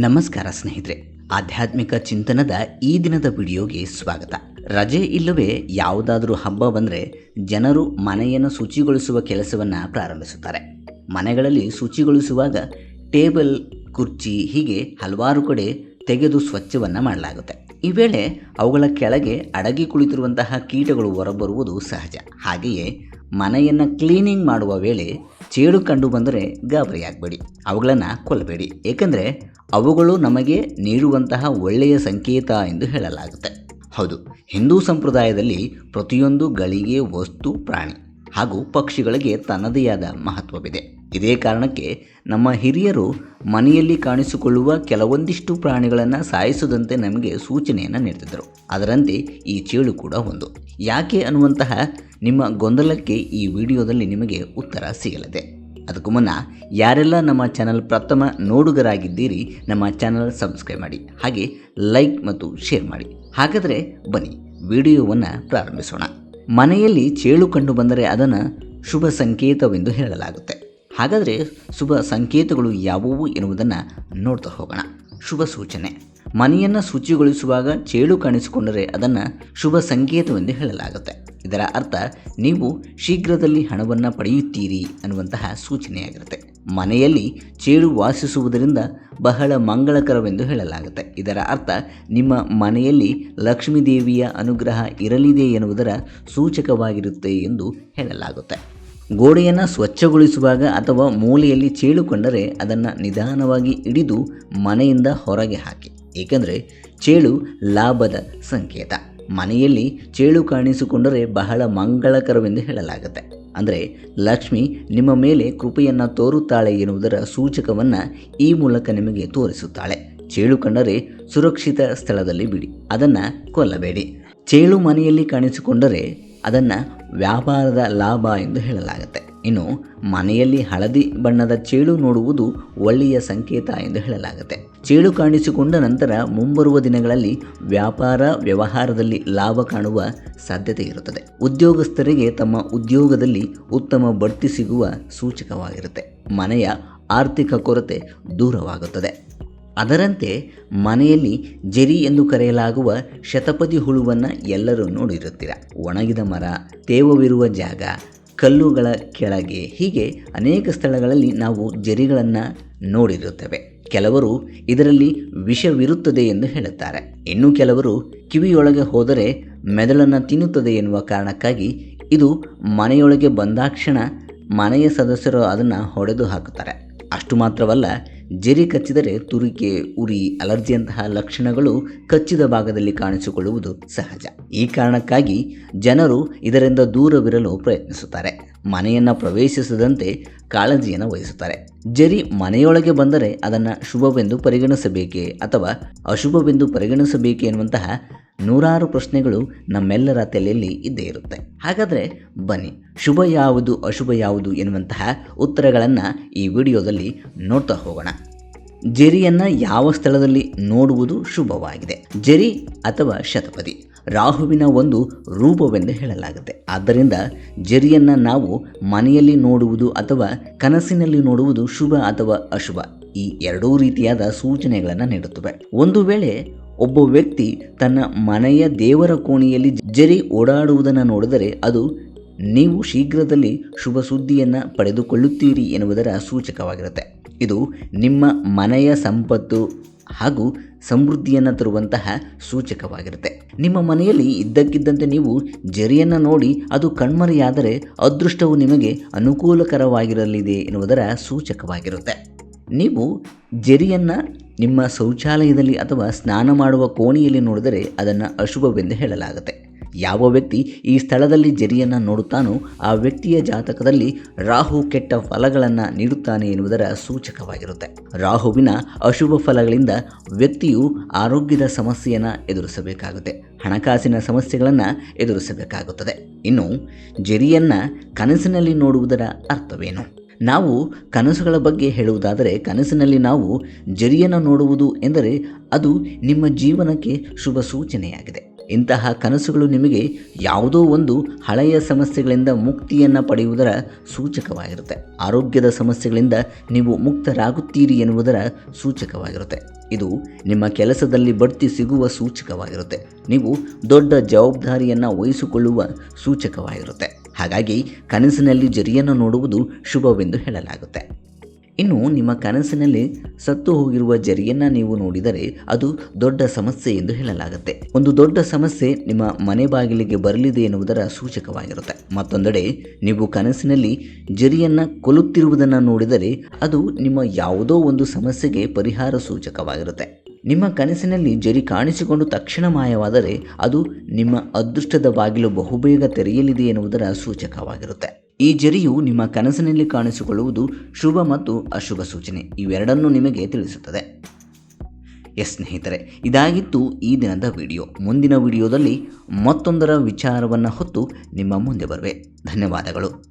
ನಮಸ್ಕಾರ ಸ್ನೇಹಿತರೆ. ಆಧ್ಯಾತ್ಮಿಕ ಚಿಂತನದ ಈ ದಿನದ ವಿಡಿಯೋಗೆ ಸ್ವಾಗತ. ರಜೆ ಇಲ್ಲವೇ ಯಾವುದಾದರೂ ಹಬ್ಬ ಬಂದರೆ ಜನರು ಮನೆಯನ್ನು ಶುಚಿಗೊಳಿಸುವ ಕೆಲಸವನ್ನು ಪ್ರಾರಂಭಿಸುತ್ತಾರೆ. ಮನೆಗಳಲ್ಲಿ ಶುಚಿಗೊಳಿಸುವಾಗ ಟೇಬಲ್, ಕುರ್ಚಿ ಹೀಗೆ ಹಲವಾರು ಕಡೆ ತೆಗೆದು ಸ್ವಚ್ಛವನ್ನು ಮಾಡಲಾಗುತ್ತೆ. ಈ ವೇಳೆ ಅವುಗಳ ಕೆಳಗೆ ಅಡಗಿ ಕುಳಿತಿರುವಂತಹ ಕೀಟಗಳು ಹೊರಬರುವುದು ಸಹಜ. ಹಾಗೆಯೇ ಮನೆಯನ್ನು ಕ್ಲೀನಿಂಗ್ ಮಾಡುವ ವೇಳೆ ಚೇಡು ಕಂಡು ಬಂದರೆ ಗಾಬರಿಯಾಗಬೇಡಿ. ಅವುಗಳನ್ನು ಕೊಲ್ಲಬೇಡಿ. ಏಕೆಂದರೆ ಅವುಗಳು ನಮಗೆ ನೀಡುವಂತಹ ಒಳ್ಳೆಯ ಸಂಕೇತ ಎಂದು ಹೇಳಲಾಗುತ್ತೆ. ಹೌದು, ಹಿಂದೂ ಸಂಪ್ರದಾಯದಲ್ಲಿ ಪ್ರತಿಯೊಂದು ಗಳಿಗೆ ವಸ್ತು, ಪ್ರಾಣಿ ಹಾಗೂ ಪಕ್ಷಿಗಳಿಗೆ ತನ್ನದೇ ಆದ ಮಹತ್ವವಿದೆ. ಇದೇ ಕಾರಣಕ್ಕೆ ನಮ್ಮ ಹಿರಿಯರು ಮನೆಯಲ್ಲಿ ಕಾಣಿಸಿಕೊಳ್ಳುವ ಕೆಲವೊಂದಿಷ್ಟು ಪ್ರಾಣಿಗಳನ್ನು ಸಾಯಿಸದಂತೆ ನಮಗೆ ಸೂಚನೆಯನ್ನು ನೀಡ್ತಿದ್ದರು ಅದರಂತೆ ಈ ಚೇಳು ಕೂಡ ಒಂದು. ಯಾಕೆ ಅನ್ನುವಂತಹ ನಿಮ್ಮ ಗೊಂದಲಕ್ಕೆ ಈ ವಿಡಿಯೋದಲ್ಲಿ ನಿಮಗೆ ಉತ್ತರ ಸಿಗಲಿದೆ. ಅದಕ್ಕೂ ಮುನ್ನ ಯಾರೆಲ್ಲ ನಮ್ಮ ಚಾನಲ್ ಪ್ರಥಮ ನೋಡುಗರಾಗಿದ್ದೀರಿ, ನಮ್ಮ ಚಾನಲ್ ಸಬ್ಸ್ಕ್ರೈಬ್ ಮಾಡಿ, ಹಾಗೆ ಲೈಕ್ ಮತ್ತು ಶೇರ್ ಮಾಡಿ. ಹಾಗಾದರೆ ಬನ್ನಿ, ವಿಡಿಯೋವನ್ನು ಪ್ರಾರಂಭಿಸೋಣ. ಮನೆಯಲ್ಲಿ ಚೇಳು ಕಂಡು ಬಂದರೆ ಅದನ್ನು ಶುಭ ಸಂಕೇತವೆಂದು ಹೇಳಲಾಗುತ್ತೆ. ಹಾಗಾದರೆ ಶುಭ ಸಂಕೇತಗಳು ಯಾವುವು ಎನ್ನುವುದನ್ನು ನೋಡ್ತಾ ಹೋಗೋಣ. ಶುಭ ಸೂಚನೆ. ಮನೆಯನ್ನು ಶುಚಿಗೊಳಿಸುವಾಗ ಚೇಳು ಕಾಣಿಸಿಕೊಂಡರೆ ಅದನ್ನು ಶುಭ ಸಂಕೇತವೆಂದು ಹೇಳಲಾಗುತ್ತೆ. ಇದರ ಅರ್ಥ ನೀವು ಶೀಘ್ರದಲ್ಲಿ ಹಣವನ್ನು ಪಡೆಯುತ್ತೀರಿ ಅನ್ನುವಂತಹ ಸೂಚನೆಯಾಗಿರುತ್ತೆ. ಮನೆಯಲ್ಲಿ ಚೇಳು ವಾಸಿಸುವುದರಿಂದ ಬಹಳ ಮಂಗಳಕರವೆಂದು ಹೇಳಲಾಗುತ್ತೆ. ಇದರ ಅರ್ಥ ನಿಮ್ಮ ಮನೆಯಲ್ಲಿ ಲಕ್ಷ್ಮೀದೇವಿಯ ಅನುಗ್ರಹ ಇರಲಿದೆ ಎನ್ನುವುದರ ಸೂಚಕವಾಗಿರುತ್ತೆ ಎಂದು ಹೇಳಲಾಗುತ್ತೆ. ಗೋಡೆಯನ್ನು ಸ್ವಚ್ಛಗೊಳಿಸುವಾಗ ಅಥವಾ ಮೂಲೆಯಲ್ಲಿ ಚೇಳು ಕಂಡರೆ ಅದನ್ನು ನಿಧಾನವಾಗಿ ಹಿಡಿದು ಮನೆಯಿಂದ ಹೊರಗೆ ಹಾಕಿ. ಏಕೆಂದರೆ ಚೇಳು ಲಾಭದ ಸಂಕೇತ. ಮನೆಯಲ್ಲಿ ಚೇಳು ಕಾಣಿಸಿಕೊಂಡರೆ ಬಹಳ ಮಂಗಳಕರವೆಂದು ಹೇಳಲಾಗುತ್ತೆ. ಅಂದರೆ ಲಕ್ಷ್ಮಿ ನಿಮ್ಮ ಮೇಲೆ ಕೃಪೆಯನ್ನು ತೋರುತ್ತಾಳೆ ಎನ್ನುವುದರ ಸೂಚಕವನ್ನು ಈ ಮೂಲಕ ನಿಮಗೆ ತೋರಿಸುತ್ತಾಳೆ. ಚೇಳು ಕಂಡರೆ ಸುರಕ್ಷಿತ ಸ್ಥಳದಲ್ಲಿ ಬಿಡಿ. ಅದನ್ನು ಕೊಲ್ಲಬೇಡಿ. ಚೇಳು ಮನೆಯಲ್ಲಿ ಕಾಣಿಸಿಕೊಂಡರೆ ಅದನ್ನು ವ್ಯಾಪಾರದ ಲಾಭ ಎಂದು ಹೇಳಲಾಗುತ್ತೆ. ಇನ್ನು, ಮನೆಯಲ್ಲಿ ಹಳದಿ ಬಣ್ಣದ ಚೇಳು ನೋಡುವುದು ಒಳ್ಳೆಯ ಸಂಕೇತ ಎಂದು ಹೇಳಲಾಗುತ್ತೆ. ಚೇಳು ಕಾಣಿಸಿಕೊಂಡ ನಂತರ ಮುಂಬರುವ ದಿನಗಳಲ್ಲಿ ವ್ಯಾಪಾರ ವ್ಯವಹಾರದಲ್ಲಿ ಲಾಭ ಕಾಣುವ ಸಾಧ್ಯತೆ ಇರುತ್ತದೆ. ಉದ್ಯೋಗಸ್ಥರಿಗೆ ತಮ್ಮ ಉದ್ಯೋಗದಲ್ಲಿ ಉತ್ತಮ ಬಡ್ತಿ ಸಿಗುವ ಸೂಚಕವಾಗಿರುತ್ತೆ. ಮನೆಯ ಆರ್ಥಿಕ ಕೊರತೆ ದೂರವಾಗುತ್ತದೆ. ಅದರಂತೆ ಮನೆಯಲ್ಲಿ ಜರಿ ಎಂದು ಕರೆಯಲಾಗುವ ಶತಪದಿ ಹುಳುವನ್ನು ಎಲ್ಲರೂ ನೋಡಿರುತ್ತೀರ. ಒಣಗಿದ ಮರ, ತೇವವಿರುವ ಜಾಗ, ಕಲ್ಲುಗಳ ಕೆಳಗೆ ಹೀಗೆ ಅನೇಕ ಸ್ಥಳಗಳಲ್ಲಿ ನಾವು ಜರಿಗಳನ್ನು ನೋಡಿರುತ್ತೇವೆ. ಕೆಲವರು ಇದರಲ್ಲಿ ವಿಷವಿರುತ್ತದೆ ಎಂದು ಹೇಳುತ್ತಾರೆ. ಇನ್ನು ಕೆಲವರು ಕಿವಿಯೊಳಗೆ ಹೋದರೆ ಮೆದುಳನ್ನು ತಿನ್ನುತ್ತದೆ ಎನ್ನುವ ಕಾರಣಕ್ಕಾಗಿ ಇದು ಮನೆಯೊಳಗೆ ಬಂದಾಕ್ಷಣ ಮನೆಯ ಸದಸ್ಯರು ಅದನ್ನು ಹೊಡೆದು ಹಾಕುತ್ತಾರೆ. ಅಷ್ಟು ಮಾತ್ರವಲ್ಲ ಜರಿ ಕಚ್ಚಿದರೆ ತುರಿಕೆ, ಉರಿ, ಅಲರ್ಜಿಯಂತಹ ಲಕ್ಷಣಗಳು ಕಚ್ಚಿದ ಭಾಗದಲ್ಲಿ ಕಾಣಿಸಿಕೊಳ್ಳುವುದು ಸಹಜ. ಈ ಕಾರಣಕ್ಕಾಗಿ ಜನರು ಇದರಿಂದ ದೂರವಿರಲು ಪ್ರಯತ್ನಿಸುತ್ತಾರೆ. ಮನೆಯನ್ನು ಪ್ರವೇಶಿಸದಂತೆ ಕಾಳಜಿಯನ್ನು ವಹಿಸುತ್ತಾರೆ. ಜರಿ ಮನೆಯೊಳಗೆ ಬಂದರೆ ಅದನ್ನು ಶುಭವೆಂದು ಪರಿಗಣಿಸಬೇಕೇ ಅಥವಾ ಅಶುಭವೆಂದು ಪರಿಗಣಿಸಬೇಕೆ ಎನ್ನುವಂತಹ ನೂರಾರು ಪ್ರಶ್ನೆಗಳು ನಮ್ಮೆಲ್ಲರ ತಲೆಯಲ್ಲಿ ಇದ್ದೇ ಇರುತ್ತೆ. ಹಾಗಾದರೆ ಬನ್ನಿ, ಶುಭ ಯಾವುದು, ಅಶುಭ ಯಾವುದು ಎನ್ನುವಂತಹ ಉತ್ತರಗಳನ್ನು ಈ ವಿಡಿಯೋದಲ್ಲಿ ನೋಡ್ತಾ ಹೋಗೋಣ. ಜರಿಯನ್ನು ಯಾವ ಸ್ಥಳದಲ್ಲಿ ನೋಡುವುದು ಶುಭವಾಗಿದೆ? ಜರಿ ಅಥವಾ ಶತಪದಿ? ರಾಹುವಿನ ಒಂದು ರೂಪವೆಂದು ಹೇಳಲಾಗುತ್ತೆ. ಆದ್ದರಿಂದ ಜರಿಯನ್ನು ನಾವು ಮನೆಯಲ್ಲಿ ನೋಡುವುದು ಅಥವಾ ಕನಸಿನಲ್ಲಿ ನೋಡುವುದು ಶುಭ ಅಥವಾ ಅಶುಭ? ಈ ಎರಡೂ ರೀತಿಯಾದ ಸೂಚನೆಗಳನ್ನು ನೀಡುತ್ತವೆ. ಒಂದು ವೇಳೆ ಒಬ್ಬ ವ್ಯಕ್ತಿ ತನ್ನ ಮನೆಯ ದೇವರ ಕೋಣೆಯಲ್ಲಿ ಜರಿ ಓಡಾಡುವುದನ್ನು ನೋಡಿದರೆ ಅದು, ನೀವು ಶೀಘ್ರದಲ್ಲಿ ಶುಭ ಸುದ್ದಿಯನ್ನು ಪಡೆದುಕೊಳ್ಳುತ್ತೀರಿ ಎನ್ನುವುದರ ಸೂಚಕವಾಗಿರುತ್ತೆ. ಇದು ನಿಮ್ಮ ಮನೆಯ ಸಂಪತ್ತು ಹಾಗೂ ಸಮೃದ್ಧಿಯನ್ನು ತರುವಂತಹ ಸೂಚಕವಾಗಿರುತ್ತೆ. ನಿಮ್ಮ ಮನೆಯಲ್ಲಿ ಇದ್ದಕ್ಕಿದ್ದಂತೆ ನೀವು ಜರಿಯನ್ನು ನೋಡಿ ಅದು ಕಣ್ಮರೆಯಾದರೆ, ಅದೃಷ್ಟವು ನಿಮಗೆ ಅನುಕೂಲಕರವಾಗಿರಲಿದೆ ಎನ್ನುವುದರ ಸೂಚಕವಾಗಿರುತ್ತೆ. ನೀವು ಜರಿಯನ್ನು ನಿಮ್ಮ ಶೌಚಾಲಯದಲ್ಲಿ ಅಥವಾ ಸ್ನಾನ ಮಾಡುವ ಕೋಣೆಯಲ್ಲಿ ನೋಡಿದರೆ ಅದನ್ನು ಅಶುಭವೆಂದು ಹೇಳಲಾಗುತ್ತೆ. ಯಾವ ವ್ಯಕ್ತಿ ಈ ಸ್ಥಳದಲ್ಲಿ ಜರಿಯನ್ನು ನೋಡುತ್ತಾನೋ ಆ ವ್ಯಕ್ತಿಯ ಜಾತಕದಲ್ಲಿ ರಾಹು ಕೆಟ್ಟ ಫಲಗಳನ್ನು ನೀಡುತ್ತಾನೆ ಎನ್ನುವುದರ ಸೂಚಕವಾಗಿರುತ್ತೆ. ರಾಹುವಿನ ಅಶುಭ ಫಲಗಳಿಂದ ವ್ಯಕ್ತಿಯು ಆರೋಗ್ಯದ ಸಮಸ್ಯೆಯನ್ನು ಎದುರಿಸಬೇಕಾಗುತ್ತೆ. ಹಣಕಾಸಿನ ಸಮಸ್ಯೆಗಳನ್ನು ಎದುರಿಸಬೇಕಾಗುತ್ತದೆ. ಇನ್ನು ಜರಿಯನ್ನು ಕನಸಿನಲ್ಲಿ ನೋಡುವುದರ ಅರ್ಥವೇನು? ನಾವು ಕನಸುಗಳ ಬಗ್ಗೆ ಹೇಳುವುದಾದರೆ ಕನಸಿನಲ್ಲಿ ನಾವು ಜರಿಯನ್ನು ನೋಡುವುದು ಎಂದರೆ ಅದು ನಿಮ್ಮ ಜೀವನಕ್ಕೆ ಶುಭ ಸೂಚನೆಯಾಗಿದೆ. ಇಂತಹ ಕನಸುಗಳು ನಿಮಗೆ ಯಾವುದೋ ಒಂದು ಹಳೆಯ ಸಮಸ್ಯೆಗಳಿಂದ ಮುಕ್ತಿಯನ್ನು ಪಡೆಯುವುದರ ಸೂಚಕವಾಗಿರುತ್ತೆ. ಆರೋಗ್ಯದ ಸಮಸ್ಯೆಗಳಿಂದ ನೀವು ಮುಕ್ತರಾಗುತ್ತೀರಿ ಎನ್ನುವುದರ ಸೂಚಕವಾಗಿರುತ್ತೆ. ಇದು ನಿಮ್ಮ ಕೆಲಸದಲ್ಲಿ ಬಡ್ತಿ ಸಿಗುವ ಸೂಚಕವಾಗಿರುತ್ತೆ. ನೀವು ದೊಡ್ಡ ಜವಾಬ್ದಾರಿಯನ್ನು ವಹಿಸಿಕೊಳ್ಳುವ ಸೂಚಕವಾಗಿರುತ್ತೆ. ಹಾಗಾಗಿ ಕನಸಿನಲ್ಲಿ ಜರಿಯನ್ನು ನೋಡುವುದು ಶುಭವೆಂದು ಹೇಳಲಾಗುತ್ತೆ. ಇನ್ನು ನಿಮ್ಮ ಕನಸಿನಲ್ಲಿ ಸತ್ತು ಹೋಗಿರುವ ಜರಿಯನ್ನು ನೀವು ನೋಡಿದರೆ ಅದು ದೊಡ್ಡ ಸಮಸ್ಯೆ ಎಂದು ಹೇಳಲಾಗುತ್ತೆ. ಒಂದು ದೊಡ್ಡ ಸಮಸ್ಯೆ ನಿಮ್ಮ ಮನೆ ಬಾಗಿಲಿಗೆ ಬರಲಿದೆ ಎನ್ನುವುದರ ಸೂಚಕವಾಗಿರುತ್ತೆ. ಮತ್ತೊಂದೆಡೆ ನೀವು ಕನಸಿನಲ್ಲಿ ಜರಿಯನ್ನು ಕೊಲ್ಲುತ್ತಿರುವುದನ್ನು ನೋಡಿದರೆ ಅದು ನಿಮ್ಮ ಯಾವುದೋ ಒಂದು ಸಮಸ್ಯೆಗೆ ಪರಿಹಾರ ಸೂಚಕವಾಗಿರುತ್ತೆ. ನಿಮ್ಮ ಕನಸಿನಲ್ಲಿ ಜರಿ ಕಾಣಿಸಿಕೊಂಡು ತಕ್ಷಣ ಮಾಯವಾದರೆ ಅದು ನಿಮ್ಮ ಅದೃಷ್ಟದ ಬಾಗಿಲು ಬಹುಬೇಗ ತೆರೆಯಲಿದೆ ಎನ್ನುವುದರ ಸೂಚಕವಾಗಿರುತ್ತೆ. ಈ ಜರಿಯು ನಿಮ್ಮ ಕನಸಿನಲ್ಲಿ ಕಾಣಿಸಿಕೊಳ್ಳುವುದು ಶುಭ ಮತ್ತು ಅಶುಭ ಸೂಚನೆ. ಇವೆರಡನ್ನೂ ನಿಮಗೆ ತಿಳಿಸುತ್ತದೆ. ಎಸ್ ಸ್ನೇಹಿತರೆ, ಇದಾಗಿತ್ತು ಈ ದಿನದ ವಿಡಿಯೋ. ಮುಂದಿನ ವಿಡಿಯೋದಲ್ಲಿ ಮತ್ತೊಂದರ ವಿಚಾರವನ್ನು ಹೊತ್ತು ನಿಮ್ಮ ಮುಂದೆ ಬರುವೆ. ಧನ್ಯವಾದಗಳು.